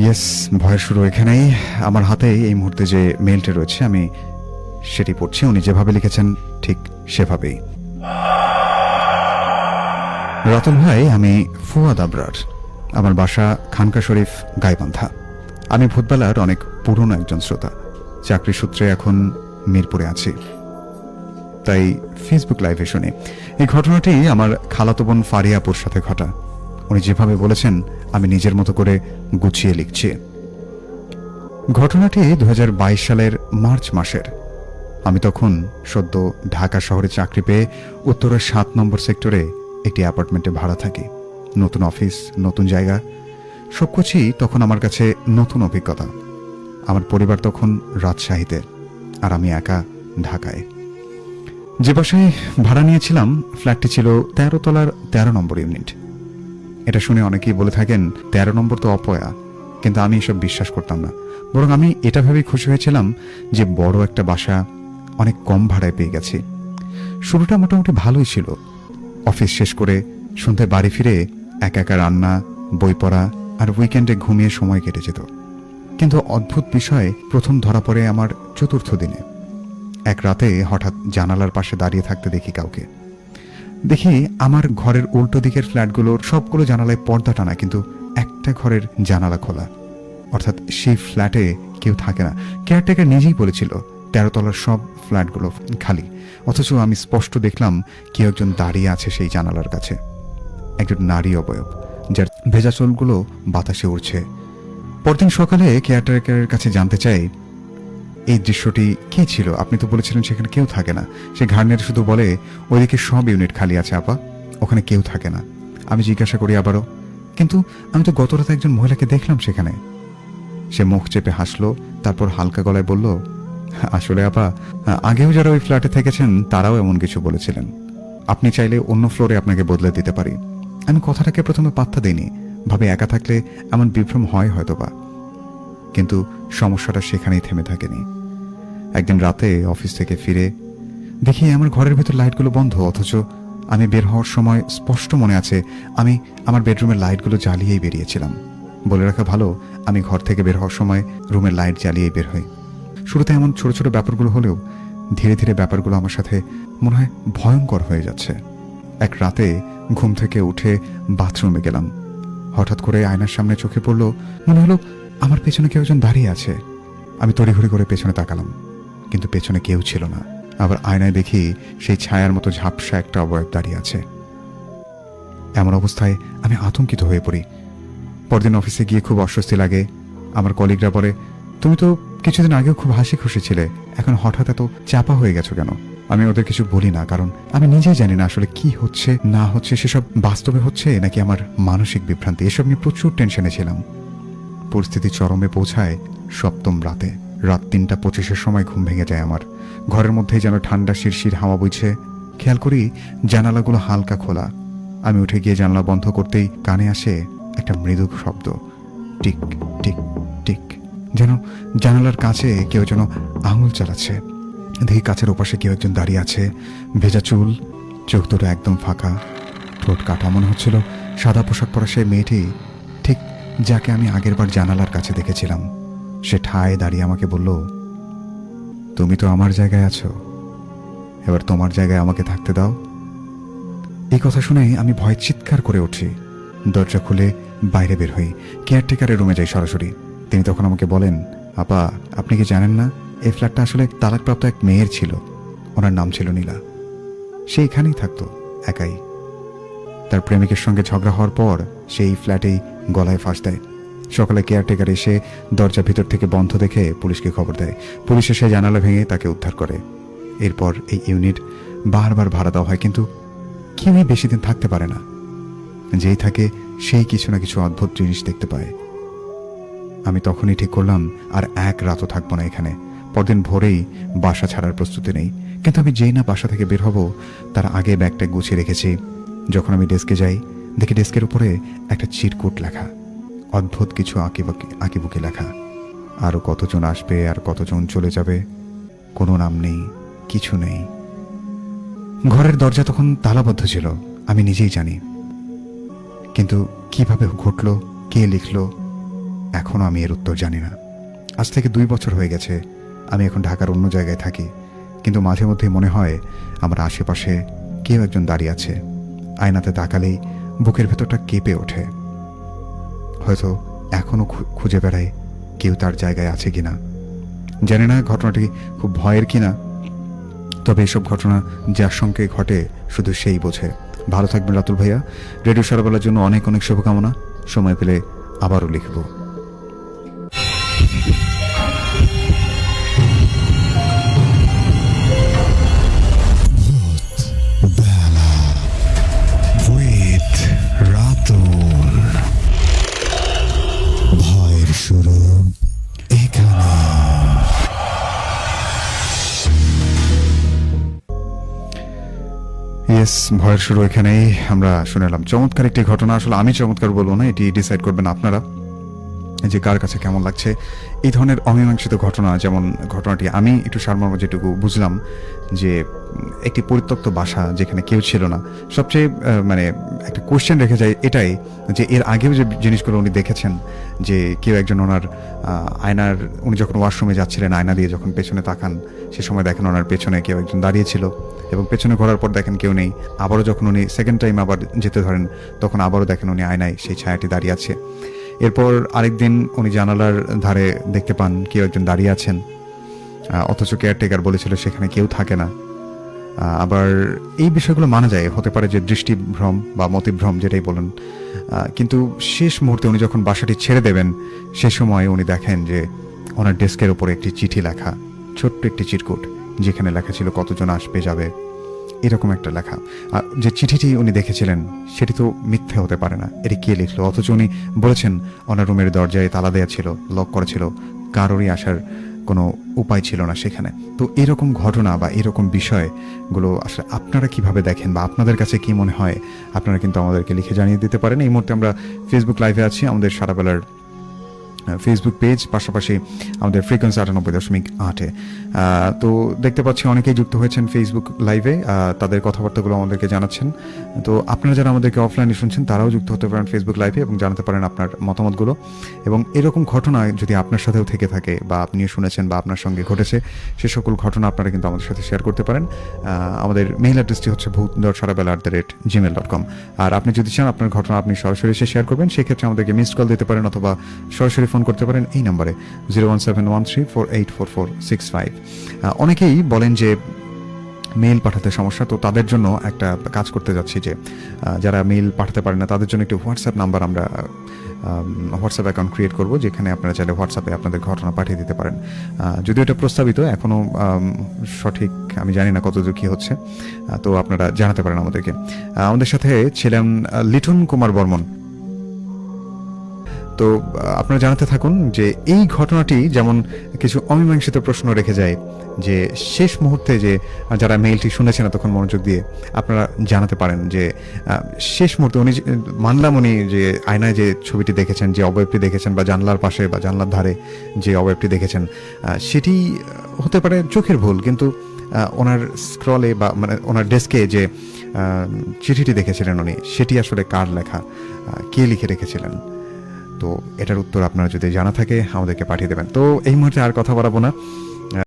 Yes ভয়ের শুরু এখানেই। আমার হাতে এই মুহূর্তে যে মেলটা রয়েছে, আমি সেটি পড়ছি। উনি যেভাবে লিখেছেন, ঠিক সেভাবেই। রতন ভাই, আমি ফুয়াদ আবরার। আমার বাসা খানকা শরীফ, গাইবান্ধা। আমি ভূতবেলার অনেক পুরনো একজন শ্রোতা। চাকরি সূত্রে এখন মিরপুরে আছি। তাই ফেসবুক লাইভে শুনি। এই ঘটনাটি আমার খালাতো বোন ফারিয়াপুর সাথে ঘটা। উনি যেভাবে বলেছেন আমি নিজের মতো করে গুছিয়ে লিখছি। ঘটনাটি দু হাজার বাইশ সালের মার্চ মাসের। আমি তখন সদ্য ঢাকা শহরে চাকরি পেয়ে উত্তরের সাত নম্বর সেক্টরে একটি অ্যাপার্টমেন্টে ভাড়া থাকি। নতুন অফিস, নতুন জায়গা, সবকিছুই তখন আমার কাছে নতুন অভিজ্ঞতা। আমার পরিবার তখন রাজশাহীতে, আর আমি একা ঢাকায়। যে বাসায় ভাড়া নিয়েছিলাম, ফ্ল্যাটটি ছিল তেরো তলার তেরো নম্বর ইউনিট। এটা শুনে অনেকেই বলে থাকেন, তেরো নম্বর তো অপয়া। কিন্তু আমি এসব বিশ্বাস করতাম না। বরং আমি এটা ভেবেই খুশি হয়েছিলাম যে বড় একটা বাসা অনেক কম ভাড়ায় পেয়ে গেছি। শুরুটা মোটামুটি ভালোই ছিল। অফিস শেষ করে সন্ধ্যায় বাড়ি ফিরে একা একা রান্না, বই পড়া আর উইকেন্ডে ঘুমিয়ে সময় কেটে যেত। কিন্তু অদ্ভুত বিষয়, প্রথম ধরা পড়ে আমার চতুর্থ দিনে। এক রাতে হঠাৎ জানালার পাশে দাঁড়িয়ে থাকতে দেখি কাউকে। দেখি আমার ঘরের উল্টো দিকের ফ্ল্যাটগুলোর সবগুলো জানালায় পর্দা টানা, কিন্তু একটা ঘরের জানালা খোলা। অর্থাৎ সেই ফ্ল্যাটে কেউ থাকে না। কেয়ারটেকার নিজেই বলেছিল তেরো তলার সব ফ্ল্যাটগুলো খালি। অথচ আমি স্পষ্ট দেখলাম কেউ একজন দাঁড়িয়ে আছে সেই জানালার কাছে। একজন নারী অবয়ব, যার ভেজা চুলগুলো বাতাসে উড়ছে। পরদিন সকালে কেয়ারটেকারের কাছে জানতে চাই এই দৃশ্যটি কি ছিল? আপনি তো বলেছিলেন সেখানে কেউ থাকে না। সে ঘাড়নের শুধু বলে, ওইদিকে সব ইউনিট খালি আছে, আপা। ওখানে কেউ থাকে না। আমি জিজ্ঞাসা করি, আবারও? কিন্তু আমি তো গত রাতে একজন মহিলাকে দেখলাম সেখানে। সে মুখ চেপে হাসলো, তারপর হালকা গলায় বলল, আসলে, আপা, আগেও যারা ওই ফ্ল্যাটে থেকেছেন, তারাও এমন কিছু বলেছিলেন। আপনি চাইলে অন্য ফ্লোরে আপনাকে বদলে দিতে পারি। আমি কথাটাকে প্রথমে পাত্তা দিইনি। ভাবে একা থাকলে এমন বিভ্রম হয় হয়তোবা। কিন্তু সমস্যাটা সেখানেই থেমে থাকেনি। একদিন রাতে অফিস থেকে ফিরে দেখি আমার ঘরের ভেতর লাইটগুলো বন্ধ, অথচ আমি বের হওয়ার সময় স্পষ্ট মনে আছে আমি আমার বেডরুমের লাইটগুলো জ্বালিয়েই বেরিয়েছিলাম। বলে রাখা ভালো, আমি ঘর থেকে বের হওয়ার সময় রুমের লাইট জ্বালিয়েই বের হই। শুরুতে এমন ছোট ছোট ব্যাপারগুলো হলেও ধীরে ধীরে ব্যাপারগুলো আমার সাথে মনে হয় ভয়ঙ্কর হয়ে যাচ্ছে। এক রাতে ঘুম থেকে উঠে বাথরুমে গেলাম। হঠাৎ করে আয়নার সামনে চোখে পড়ল, মনে হলো আমার পেছনে কেউ একজন দাঁড়িয়ে আছে। আমি তড়িঘড়ি করে পেছনে তাকালাম, কিন্তু পেছনে কেউ ছিল না। আবার আয়নায় দেখি সেই ছায়ার মতো ঝাপসা একটা অবয়ব দাঁড়িয়ে আছে। এমন অবস্থায় আমি আতঙ্কিত হয়ে পড়ি। পরদিন অফিসে গিয়ে খুব অস্বস্তি লাগে। আমার কলিগরা বলে, তুমি তো কিছুদিন আগেও খুব হাসি খুশি ছিলে। এখন হঠাৎ এত চাপা হয়ে গেছো কেন? আমি ওদের কিছু বলি না, কারণ আমি নিজেই জানি না আসলে কি হচ্ছে, না হচ্ছে, সেসব বাস্তবে হচ্ছে, নাকি আমার মানসিক বিভ্রান্তি, এসব নিয়ে প্রচুর টেনশনে ছিলাম। পরিস্থিতি চরমে পৌঁছায় সপ্তম রাতে। রাত তিনটা পঁচিশের সময় ঘুম ভেঙে যায় আমার। ঘরের মধ্যেই যেন ঠান্ডা শিরশির হাওয়া বইছে। খেয়াল করি জানালাগুলো হালকা খোলা। আমি উঠে গিয়ে জানালা বন্ধ করতেই কানে আসে একটা মৃদু শব্দ। Tick tick tick. যেন জানালার কাছে কেউ যেন আঙুল চালাচ্ছে। দেখি কাছের ওপাশে কেউ একজন দাঁড়িয়ে আছে। ভেজা চুল, চোখ দুটো একদম ফাঁকা। ঠোঁট কাটা মনে হচ্ছিল সাদা পোশাক পরা সেই মেয়েটি যাকে আমি আগেরবার জানালার কাছে দেখেছিলাম। সে ঠায় দাঁড়িয়ে আমাকে বলল, তুমি তো আমার জায়গায় আছো। এবার তোমার জায়গায় আমাকে থাকতে দাও। এই কথা শুনে আমি ভয় চিৎকার করে উঠি। দরজা খুলে বাইরে বের হই। কেয়ারটেকারের রুমে যাই সরাসরি। তিনি তখন আমাকে বলেন, আপা, আপনি কি জানেন না, এই ফ্ল্যাটটা আসলে তালাকপ্রাপ্ত এক মেয়ের ছিল। ওনার নাম ছিল নীলা। সে এখানেই থাকতো, একাই। তার প্রেমিকের সঙ্গে ঝগড়া হওয়ার পর সেই ফ্ল্যাটেই গলায় ফাঁস দেয়। সকালে কেয়ারটেকার এসে দরজা ভিতর থেকে বন্ধ দেখে পুলিশকে খবর দেয়। পুলিশ এসে জানালা ভেঙে তাকে উদ্ধার করে। এরপর এই ইউনিট বারবার ভাড়া দেওয়া হয়, কিন্তু কেউই বেশি দিন থাকতে পারে না। যেই থাকে, সেই কিছু না কিছু অদ্ভুত জিনিস দেখতে পায়। আমি তখনই ঠিক করলাম, আর এক রাতও থাকব না এখানে। পরদিন ভোরেই বাসা ছাড়ার প্রস্তুতি নেই। কিন্তু আমি যেই না বাসা থেকে বের হব, তার আগে ব্যাগটা গুছিয়ে রেখেছি। যখন আমি ডেস্কে যাই দেখি ডেস্কের উপরে একটা চিরকুট লেখা, অদ্ভুত কিছু আঁকিবাকি আঁকিবুকি লেখা। আরও কতজন আসবে, আর কতজন চলে যাবে, কোনো নাম নেই, কিছু নেই। ঘরের দরজা তখন তালাবদ্ধ ছিল, আমি নিজেই জানি। কিন্তু কীভাবে ঘটলো, কে লিখলো এখনও আমি এর উত্তর জানি না। আজ থেকে দুই বছর হয়ে গেছে, আমি এখন ঢাকার অন্য জায়গায় থাকি। কিন্তু মাঝে মধ্যে মনে হয়, আমার আশেপাশে কেউ একজন দাঁড়িয়ে আছে। আয়নাতে তাকালেই বুকের ভেতরটা কেঁপে ওঠে। হয়তো এখনও খুঁজে বেড়ায় কেউ তার জায়গায় আছে কিনা। জানে না ঘটনাটি খুব ভয়ের কিনা। তবে এসব ঘটনা যার সঙ্গে ঘটে, শুধু সেই বোঝে। ভালো থাকবেন রাতুল ভাইয়া। রেডিও সারাবেলার জন্য অনেক অনেক শুভকামনা। সময় পেলে আবারও লিখব। ইয়েস ভয়ের শুরু এখানেই। আমরা শুনেলাম চমৎকার একটি ঘটনা। আসলে আমি চমৎকার বলব না, এটি ডিসাইড করবেন আপনারা। যে কার কাছে কেমন লাগছে। এই ধরনের অমীমাংসিত ঘটনা, যেমন ঘটনাটি আমি একটু সারমর্ম যেটুকু বুঝলাম, যে একটি পরিত্যক্ত বাসা যেখানে কেউ ছিল না। সবচেয়ে মানে একটা কোশ্চেন রেখে যায় এটাই যে এর আগেও যে জিনিসগুলো উনি দেখেছেন, যে কেউ একজন ওনার আয়নার, উনি যখন ওয়াশরুমে যাচ্ছিলেন, আয়না দিয়ে যখন পেছনে তাকান, সে সময় দেখেন ওনার পেছনে কেউ একজন দাঁড়িয়েছিল এবং পেছনে ঘোরার পর দেখেন কেউ নেই। আবারও যখন উনি সেকেন্ড টাইম আবার যেতে ধরেন, তখন আবারও দেখেন উনি আয়নায় সেই ছায়াটি দাঁড়িয়ে আছে। এরপর আরেকদিন উনি জানালার ধারে দেখতে পান কেউ একজন দাঁড়িয়ে আছেন। অথচ কেয়ারটেকার বলেছিল সেখানে কেউ থাকে না। আবার এই বিষয়গুলো মানা যায়, হতে পারে যে দৃষ্টিভ্রম বা মতিভ্রম যেটাই বলেন। কিন্তু শেষ মুহূর্তে উনি যখন বাসাটি ছেড়ে দেবেন, সে সময় উনি দেখেন যে ওনার ডেস্কের ওপরে একটি চিঠি লেখা, ছোট্ট একটি চিরকুট, যেখানে লেখা ছিল, কতজন আসবে, যাবে? এরকম একটা লেখা। আর যে চিঠিটি উনি দেখেছিলেন, সেটি তো মিথ্যে হতে পারে না। এটি কে লিখলো? অথচ উনি বলেছেন ওনার রুমের দরজায় তালা দেওয়া ছিল, লক করা ছিল। কারোরই আসার কোনো উপায় ছিল না সেখানে। তো এরকম ঘটনা বা এরকম বিষয়গুলো আসলে আপনারা কীভাবে দেখেন বা আপনাদের কাছে কি মনে হয়? আপনারা কিন্তু আমাদেরকে লিখে জানিয়ে দিতে পারেন। এই মুহূর্তে আমরা ফেসবুক লাইভে আছি। আমাদের সারাবেলার ফেসবুক পেজ পাশাপাশি আমাদের ফ্রিকোয়েন্সি আটানব্বই দশমিক আটে। তো দেখতে পাচ্ছি অনেকেই যুক্ত হয়েছেন ফেসবুক লাইভে তাদের কথাবার্তাগুলো আমাদেরকে জানাচ্ছেন। তো আপনারা যারা আমাদেরকে অফলাইনে শুনছেন, তারাও যুক্ত হতে পারেন ফেসবুক লাইভে এবং জানাতে পারেন আপনার মতামতগুলো। এবং এরকম ঘটনা যদি আপনার সাথেও থেকে থাকে বা আপনিও শুনেছেন বা আপনার সঙ্গে ঘটেছে, সে সকল ঘটনা আপনারা কিন্তু আমাদের সাথে শেয়ার করতে পারেন। আমাদের মেইল অ্যাড্রেসটি হচ্ছে ভূত সারাবেলা at the rate Gmail dot com আর আপনি যদি চান আপনার ঘটনা আপনি সরাসরি এসে শেয়ার করবেন, সেক্ষেত্রে আমাদেরকে মিসড কল দিতে পারেন অথবা সরাসরি ফোন করতে পারেন এই নম্বরে zero one seven one three four eight four four six five অনেকেই বলেন যে মেইল পাঠাতে সমস্যা, তো তাদের জন্য একটা কাজ করতে যাচ্ছি যে যারা মেইল পাঠাতে পারে না, তাদের জন্য একটি হোয়াটসঅ্যাপ নাম্বার আমরা হোয়াটসঅ্যাপ অ্যাকাউন্ট ক্রিয়েট করব, যেখানে আপনারা চাইলে হোয়াটসঅ্যাপে আপনাদের ঘটনা পাঠিয়ে দিতে পারেন। যদিও এটা প্রস্তাবিত এখনও সঠিক আমি জানি না কতদূর কী হচ্ছে তো আপনারা জানাতে পারেন আমাদেরকে। আমাদের সাথে ছিলেন লিটন কুমার বর্মন। তো আপনারা জানাতে থাকুন যে এই ঘটনাটি যেমন কিছু অমীমাংসিত প্রশ্ন রেখে যায়, যে শেষ মুহূর্তে যে যারা মেইলটি শুনেছেন তখন মনোযোগ দিয়ে আপনারা জানাতে পারেন যে শেষ মুহূর্তে উনি মানলাম উনি যে আয়নায় যে ছবিটি দেখেছেন, যে অবয়বটি দেখেছেন বা জানলার পাশে বা জানলার ধারে যে অবয়বটি দেখেছেন সেটি হতে পারে চোখের ভুল, কিন্তু ওনার স্ক্রলে বা মানে ওনার ডেস্কে যে চিঠিটি দেখেছিলেন উনি, সেটি আসলে কার লেখা? কে লিখে রেখেছিলেন? তো এটার উত্তর আপনারা যদি জানা থাকে, আমাদেরকে পাঠিয়ে দেবেন। তো এই মুহূর্তে আর কথা বাড়াবো না।